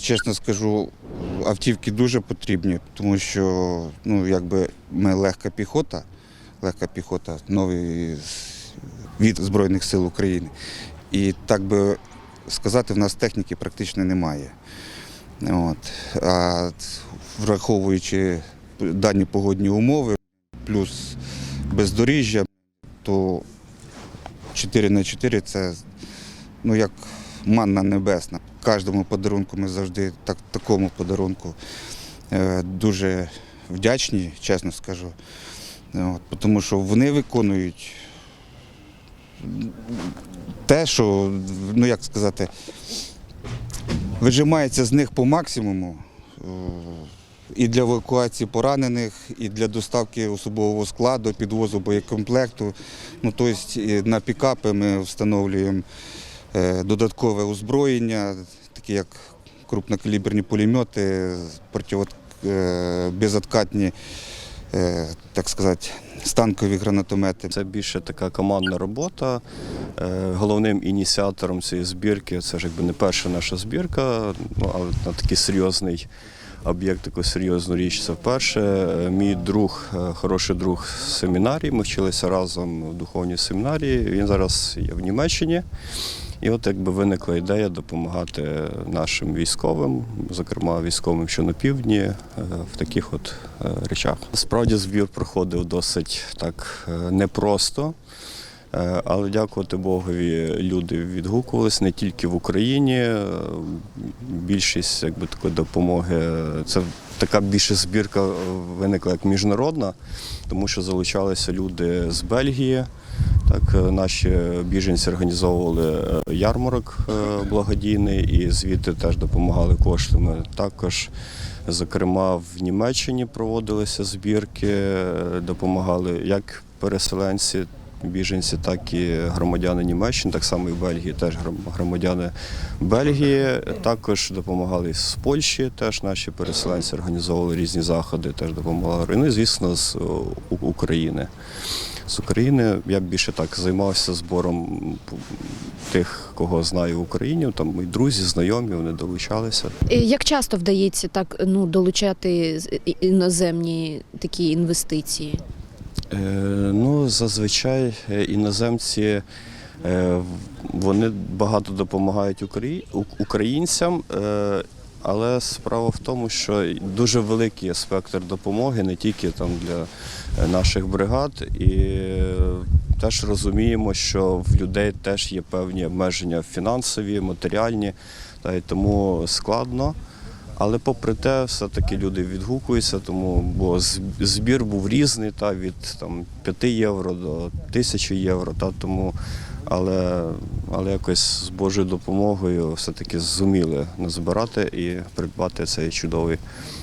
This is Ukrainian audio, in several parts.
чесно скажу, автівки дуже потрібні, тому що ну, якби ми легка піхота, легка піхота, новий від Збройних сил України. І так би сказати, в нас техніки практично немає. От. А враховуючи дані погодні умови, плюс бездоріжжя, то 4 на 4 це ну, як манна небесна. Кожному подарунку ми завжди так, такому подарунку е, дуже вдячні, чесно скажу. От, тому що вони виконують те, що, ну як сказати, вижимається з них по максимуму. е, І для евакуації поранених, і для доставки особового складу, підвозу боєкомплекту. Ну, тобто на пікапи ми встановлюємо додаткове озброєння, такі як крупнокаліберні пулемети, е, безоткатні, е, так сказати, станкові гранатомети. Це більше така командна робота. Е, Головним ініціатором цієї збірки це ж якби не перша наша збірка, ну але на такий серйозний об'єкт, таку серйозну річ це вперше. Е, Мій друг, е, хороший друг з семінарії. Ми вчилися разом в духовній семінарії. Він зараз є в Німеччині. І от якби виникла ідея допомагати нашим військовим, зокрема військовим, що на півдні, е, в таких от е, речах. Справді збір проходив досить так е, непросто. Але дякувати Богові, люди відгукувалися не тільки в Україні. Більшість якби, такої допомоги. Це така більше збірка виникла як міжнародна, тому що залучалися люди з Бельгії. Так, е, наші біженці організовували е, ярмарок е, благодійний і звідти теж допомагали коштами. Також, зокрема, в Німеччині проводилися збірки, допомагали як переселенці, біженці, так і громадяни Німеччини, так само і Бельгії, теж громадяни Бельгії. Також допомагали з Польщі, теж наші переселенці організовували різні заходи, теж допомагали. Ну і звісно, з України. З України я б більше так займався збором тих, кого знаю в Україні. Там мої друзі, знайомі, вони долучалися. Е, Як часто вдається так ну, долучати іноземні такі інвестиції? Е, ну, зазвичай е, іноземці е, вони багато допомагають украї- українцям. Але справа в тому, що дуже великий спектр допомоги, не тільки там для наших бригад, і теж розуміємо, що в людей теж є певні обмеження фінансові, матеріальні, та й тому складно. Але попри те, все-таки люди відгукуються, тому бо збір був різний, та від там 5 євро до 1000 євро. Та тому, але, але якось з Божою допомогою все-таки зуміли назбирати і придбати цей чудовий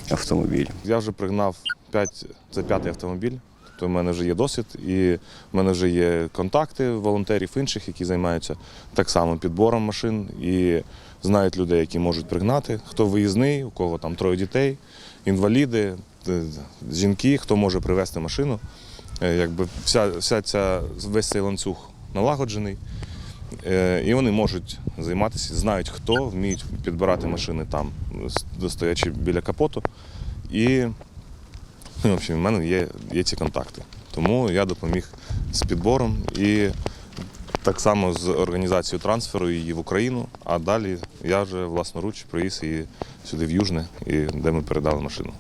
автомобіль. Я вже пригнав 5, це п'ятий автомобіль. Тобто в мене вже є досвід, і в мене вже є контакти волонтерів інших, які займаються так само підбором машин і знають людей, які можуть пригнати, хто виїзний, у кого там троє дітей, інваліди, е, жінки, хто може привезти машину. Е, Якби вся, вся ця весь цей ланцюг налагоджений. Е, І вони можуть займатися, знають хто, вміють підбирати машини там, стоячи біля капоту. І ну, в общем, в мене є, є ці контакти. Тому я допоміг з підбором і так само з організацією трансферу її в Україну. А далі я вже власноруч привіз її сюди в Южне, і де ми передали машину.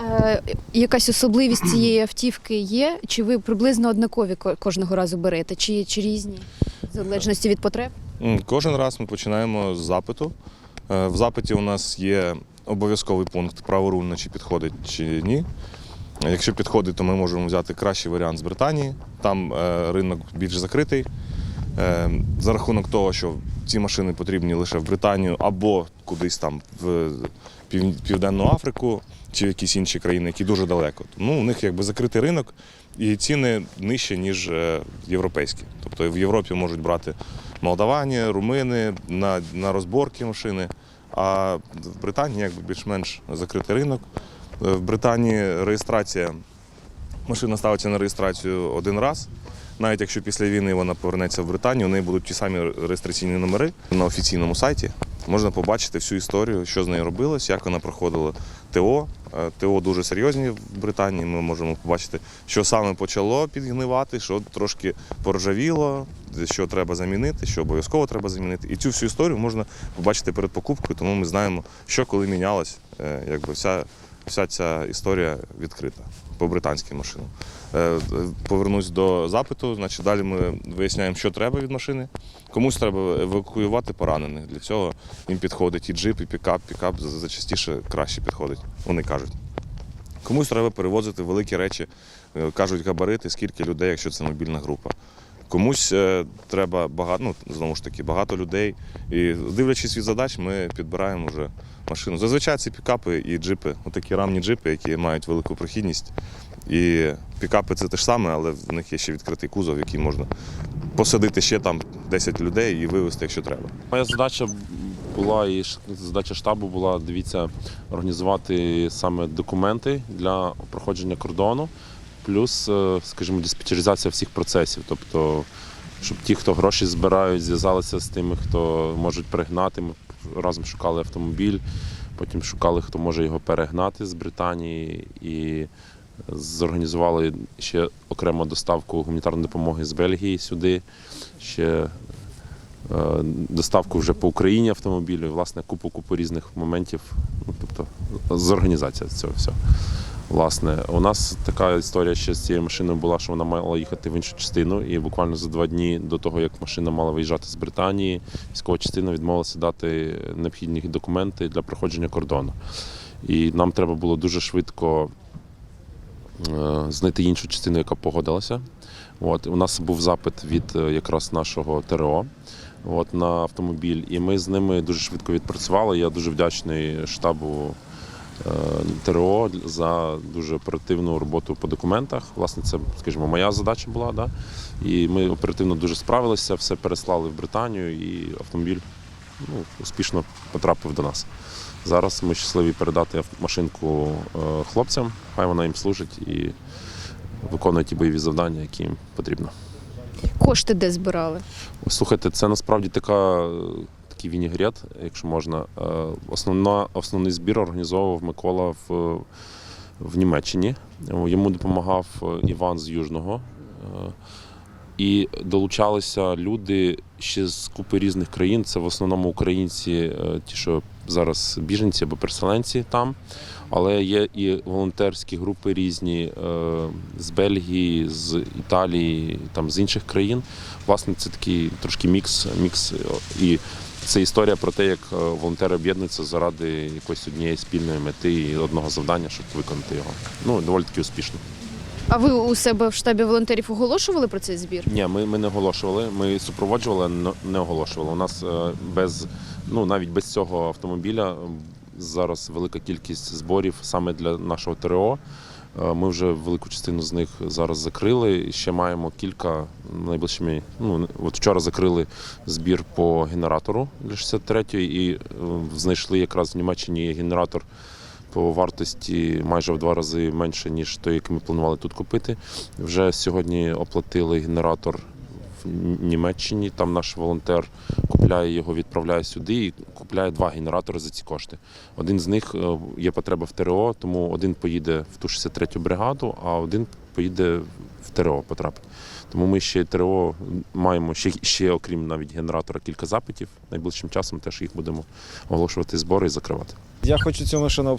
Е, якась особливість цієї автівки є? Чи ви приблизно однакові кожного разу берете, чи, чи різні? В залежності від потреб? Кожен раз ми починаємо з запиту. Е, В запиті у нас є обов'язковий пункт праворульно, чи підходить, чи ні. Якщо підходить, то ми можемо взяти кращий варіант з Британії. Там е, ринок більш закритий. За рахунок того, що ці машини потрібні лише в Британію або кудись там в Південну Африку чи в якісь інші країни, які дуже далеко. Ну, у них якби закритий ринок і ціни нижчі, ніж е, європейські. Тобто в Європі можуть брати молдавані, румини на, на розборки машини. А в Британії якби більш-менш закритий ринок. Е, В Британії реєстрація, машина ставиться на реєстрацію один раз. Навіть якщо після війни вона повернеться в Британію, у неї будуть ті самі реєстраційні номери на офіційному сайті. Можна побачити всю історію, що з нею робилось, як вона проходила ТО. Е, ТО дуже серйозні в Британії. Ми можемо побачити, що саме почало підгнивати, що трошки поржавіло, що треба замінити, що обов'язково треба замінити. І цю всю історію можна побачити перед покупкою, тому ми знаємо, що коли мінялось. Е, Якби вся, вся ця історія відкрита по британським машинам. Е, е, Повернусь до запиту. Значить, далі ми виясняємо, що треба від машини. Комусь треба евакуювати поранених. Для цього їм підходить і джип, і пікап. Пікап за- зачастіше краще підходить, вони кажуть. Комусь треба перевозити великі речі, е, кажуть габарити, скільки людей, якщо це мобільна група. Комусь е, треба багато, ну знову ж таки, багато людей. І дивлячись від задач, ми підбираємо вже машину. Зазвичай це пікапи і джипи, ну, такі рамні джипи, які мають велику прохідність. І пікапи це те ж саме, але в них є ще відкритий кузов, який можна посадити ще там 10 людей і вивезти, якщо треба. Моя задача була і задача штабу була дивіться організувати саме документи для проходження кордону, плюс, е, скажімо, диспетчеризація всіх процесів. Тобто, щоб ті, хто гроші збирають, зв'язалися з тими, хто можуть перегнати. Ми разом шукали автомобіль, потім шукали, хто може його перегнати з Британії і зорганізували ще окремо доставку гуманітарної допомоги з Бельгії сюди. Ще е, доставку вже по Україні автомобілю, і, власне, купу купу різних моментів. Ну, тобто з організація цього всього. Власне, у нас така історія ще з цією машиною була, що вона мала їхати в іншу частину, і буквально за два дні до того, як машина мала виїжджати з Британії, військова частина відмовилася дати необхідні документи для проходження кордону. І нам треба було дуже швидко е, знайти іншу частину, яка погодилася. От, у нас був запит від е, якраз нашого ТРО от, на автомобіль, і ми з ними дуже швидко відпрацювали. Я дуже вдячний штабу ТРО за дуже оперативну роботу по документах. Власне, це, скажімо, моя задача була. Да? І ми оперативно дуже справилися, все переслали в Британію, і автомобіль ну, успішно потрапив до нас. Зараз ми щасливі передати машинку е, хлопцям, хай вона їм служить і виконує ті бойові завдання, які їм потрібно. Кошти де збирали? Слухайте, це насправді така, е, такий вінігрет, якщо можна. Е, Основна, основний збір організовував Микола в, в Німеччині. Йому допомагав е, Іван з Южного. Е, І долучалися люди ще з купи різних країн. Це в основному українці, ті, що зараз біженці або переселенці там. Але є і волонтерські групи різні з Бельгії, з Італії, там з інших країн. Власне, це такий трошки мікс, мікс. І це історія про те, як е, волонтери об'єднуються заради якоїсь однієї спільної мети і одного завдання, щоб виконати його. Ну, доволі таки успішно. А ви у себе в штабі волонтерів оголошували про цей збір? Ні, ми, ми не оголошували. Ми супроводжували, але не оголошували. У нас е, без ну навіть без цього автомобіля зараз велика кількість зборів саме для нашого ТРО. Е, Ми вже велику частину з них зараз закрили. Ще маємо кілька найближчими. Ну от вчора закрили збір по генератору для 63-ї і е, знайшли якраз в Німеччині генератор по вартості майже в два рази менше, ніж той, який ми планували тут купити. Вже сьогодні оплатили генератор в Німеччині. Там наш волонтер купляє його, відправляє сюди і купляє два генератори за ці кошти. Один з них е, є потреба в ТРО, тому один поїде в ту 63-ю бригаду, а один поїде в ТРО потрапить. Тому ми ще ТРО маємо ще, ще окрім навіть генератора, кілька запитів. Найближчим часом теж їх будемо оголошувати збори і закривати. Я хочу цю машину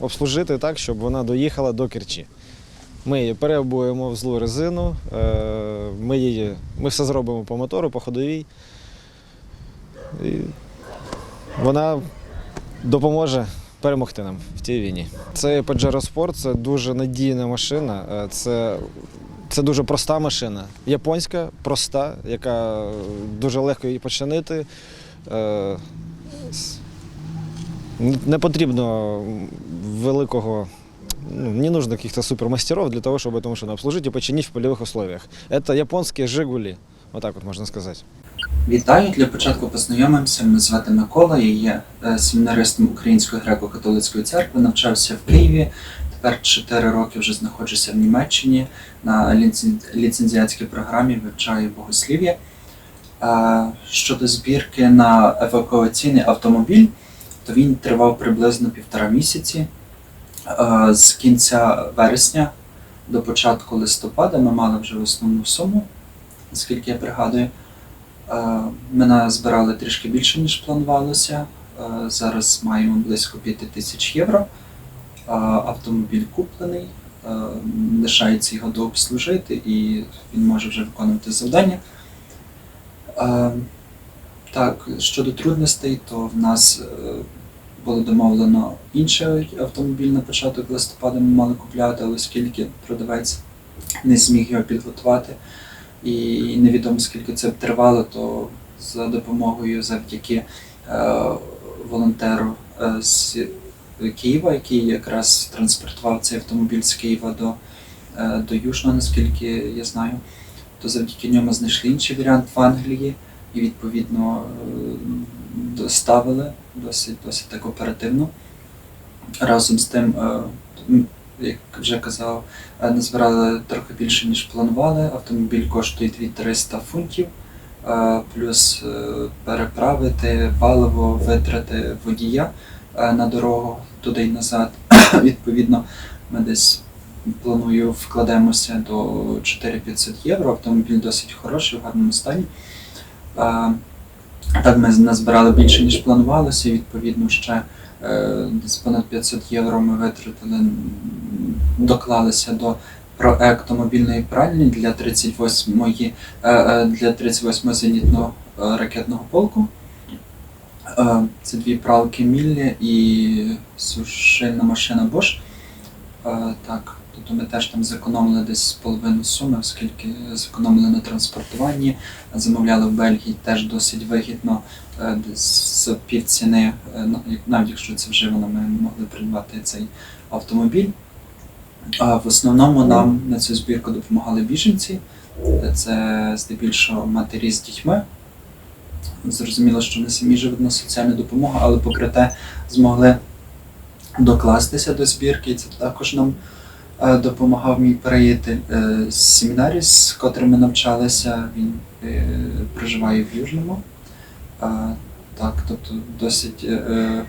обслужити так, щоб вона доїхала до Керчі. Ми її переобуємо в злу резину, е, ми, її, ми все зробимо по мотору, по ходовій. І вона допоможе перемогти нам в цій війні. Це Pajero Sport, це дуже надійна машина. е, Це, це дуже проста машина. Японська, проста, яка дуже легко її починити. Е, не потрібно великого, ну, не нужно каких-то супермастеров для того, чтобы эту машину обслужить и починить в полевых условиях. Это японские «Жигули», вот так вот можно сказать. Вітаю! Для початку познайомимося. Мене звати Микола, я є е, семінаристом Української греко-католицької церкви, навчався в Києві. Тепер 4 роки вже знаходжуся в Німеччині на ліцен- ліцензіатській програмі, вивчаю богослів'я. А щодо збірки на евакуаційний автомобіль, то він тривав приблизно півтора місяці. Е, З кінця вересня до початку листопада ми мали вже основну суму, наскільки я пригадую. Е, Ми назбирали трішки більше, ніж планувалося. Е, Зараз маємо близько 5 тисяч євро. Е, Автомобіль куплений, лишається його дообслужити і він може вже виконувати завдання. Так, щодо трудностей, то в нас було домовлено інший автомобіль на початок листопада ми мали купляти, але оскільки продавець не зміг його підготувати, і невідомо скільки це б тривало, то за допомогою завдяки е, волонтеру е, з Києва, який якраз транспортував цей автомобіль з Києва до, е, до Южного, наскільки я знаю, то завдяки ньому знайшли інший варіант в Англії і відповідно доставили досить, досить так оперативно. Разом з тим, е, як вже казав, е, назбирали трохи більше, ніж планували. Автомобіль коштує 2300 фунтів, е, плюс переправити паливо, витрати водія на дорогу туди й назад. Відповідно, ми десь планую вкладемося до 4500 євро. Автомобіль досить хороший, в гарному стані. Так, ми назбирали більше, ніж планувалося, і відповідно ще е, десь понад 500 євро ми витратили, доклалися до проекту мобільної пральні для 38-ї е, е, для 38 зенітного ракетного полку. Це дві пралки Міллі і сушильна машина Bosch. Так, тобто ми теж там зекономили десь половину суми, оскільки зекономили на транспортуванні, замовляли в Бельгії теж досить вигідно, е, десь за півціни, е, ну, навіть якщо це вживано, ми могли придбати цей автомобіль. А в основному нам на цю збірку допомагали біженці. Це здебільшого матері з дітьми. Зрозуміло, що не самі живуть на соціальну допомогу, але попри те змогли докластися до збірки. І це також нам допомагав мій приятель е, з семінарі, з котрим ми навчалися. Він е, проживає в Южному. Е, Так, тобто досить е, е,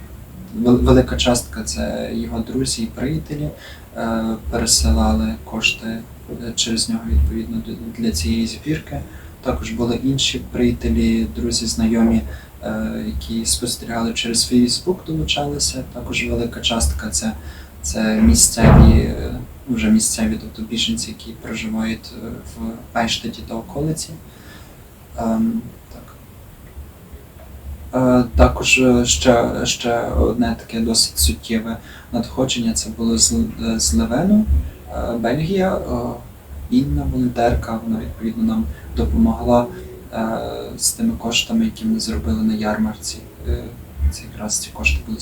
вел- велика частка це його друзі і приятелі е, пересилали кошти е, через нього відповідно для цієї збірки. Також були інші приятелі, друзі, знайомі, е, які спостерігали через Facebook, долучалися. Також велика частка це, це місцеві, е, вже місцеві, тобто біженці, які проживають е, в Айштаті та околиці. Ем, так. Е, Також е, ще, ще одне таке досить суттєве надходження це було з, з Левену, е, Бельгія. Е, Інна, волонтерка, вона відповідно нам допомогла е, з тими коштами, які ми зробили на ярмарці. Е, Це якраз ці кошти були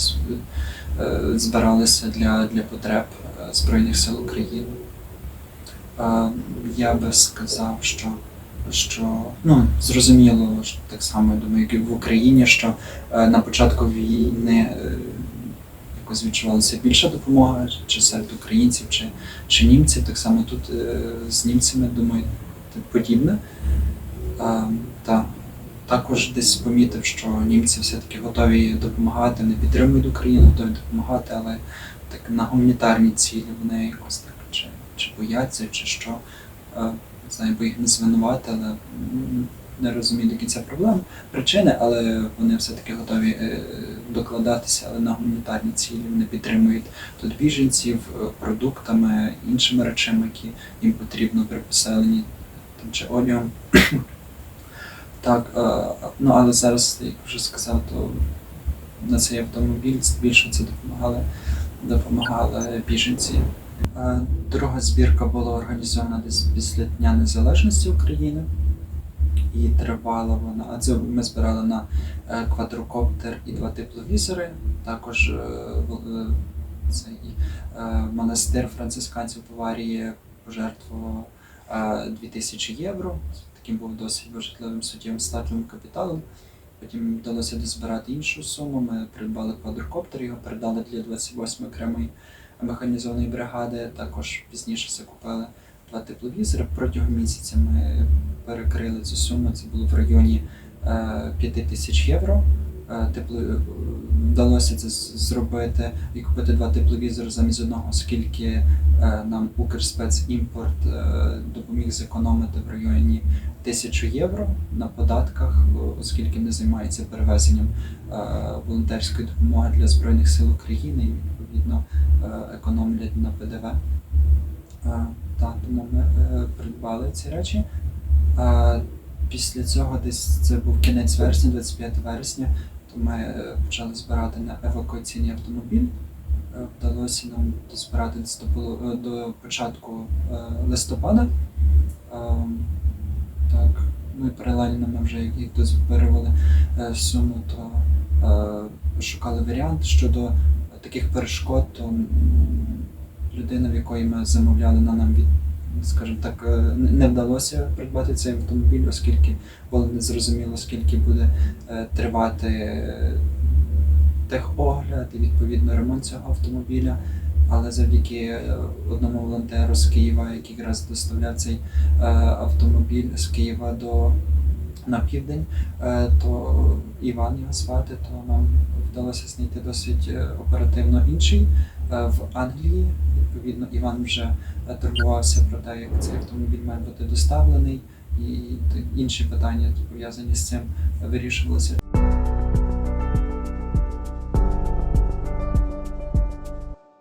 е, збиралися для, для потреб е, Збройних сил України. Я би сказав, що, що ну, зрозуміло, так само думаю, як і в Україні, що е, на початку війни е, якось відчувалася більша допомога, чи серед українців, чи, чи німців. Так само тут е, з німцями, думаю, подібне. Та також десь помітив, що німці все-таки готові допомагати, не підтримують Україну, готові допомагати, але так на гуманітарні цілі вони якось так чи, чи бояться, чи що. Е, Не знаю, бо їх не звинувати, але не розумію до кінця проблем, причини, але вони все-таки готові е, докладатися, але на гуманітарні цілі вони підтримують тут біженців е, продуктами, іншими речами, які їм потрібно при поселенні там, чи одягом. Так, ну але зараз, як вже сказав, то на цей автомобіль більше це допомагали, допомагали біженці. Е, Друга збірка була організована десь після Дня Незалежності України. І тривала вона. Це ми збирали на е, квадрокоптер і два тепловізори. Також е, цей монастир францисканців Баварії пожертвував е, 2000 євро. Таким був досить важливим суттєвим стартовим капіталом. Потім вдалося дозбирати іншу суму. Ми придбали квадрокоптер, його передали для 28 окремої механізованої бригади. Також пізніше закупили два тепловізори. Протягом місяця ми перекрили цю суму. Це було в районі е, 5 тисяч євро. Е, Тепло, е, вдалося це зробити і купити два тепловізори замість одного, оскільки е, нам Укрспецімпорт е, допоміг зекономити в районі 1000 євро на податках, оскільки не займається перевезенням е, волонтерської допомоги для Збройних сил України і відповідно е, економлять на ПДВ. Е, Так, тому ми е, придбали ці речі. Е, Після цього десь це був кінець вересня, 25 вересня, то ми е, почали збирати на евакуаційний автомобіль. Е, Вдалося нам дозбирати до, е, початку е, листопада. Так, ну і паралельно ми вже як їх дозбирували е, суму, то е, шукали варіант щодо таких перешкод, то людина, в якої ми замовляли, на нам від, скажімо так, е, не- вдалося придбати цей автомобіль, оскільки було незрозуміло, скільки буде тривати техогляд і відповідно ремонт цього автомобіля. Але завдяки е, одному волонтеру з Києва, який якраз доставляв цей е, автомобіль з Києва до на південь, е, то Іван його звати, то нам вдалося знайти досить оперативно інший в Англії. Відповідно, Іван вже турбувався про те, як цей автомобіль має бути доставлений, і інші питання пов'язані з цим вирішувалися.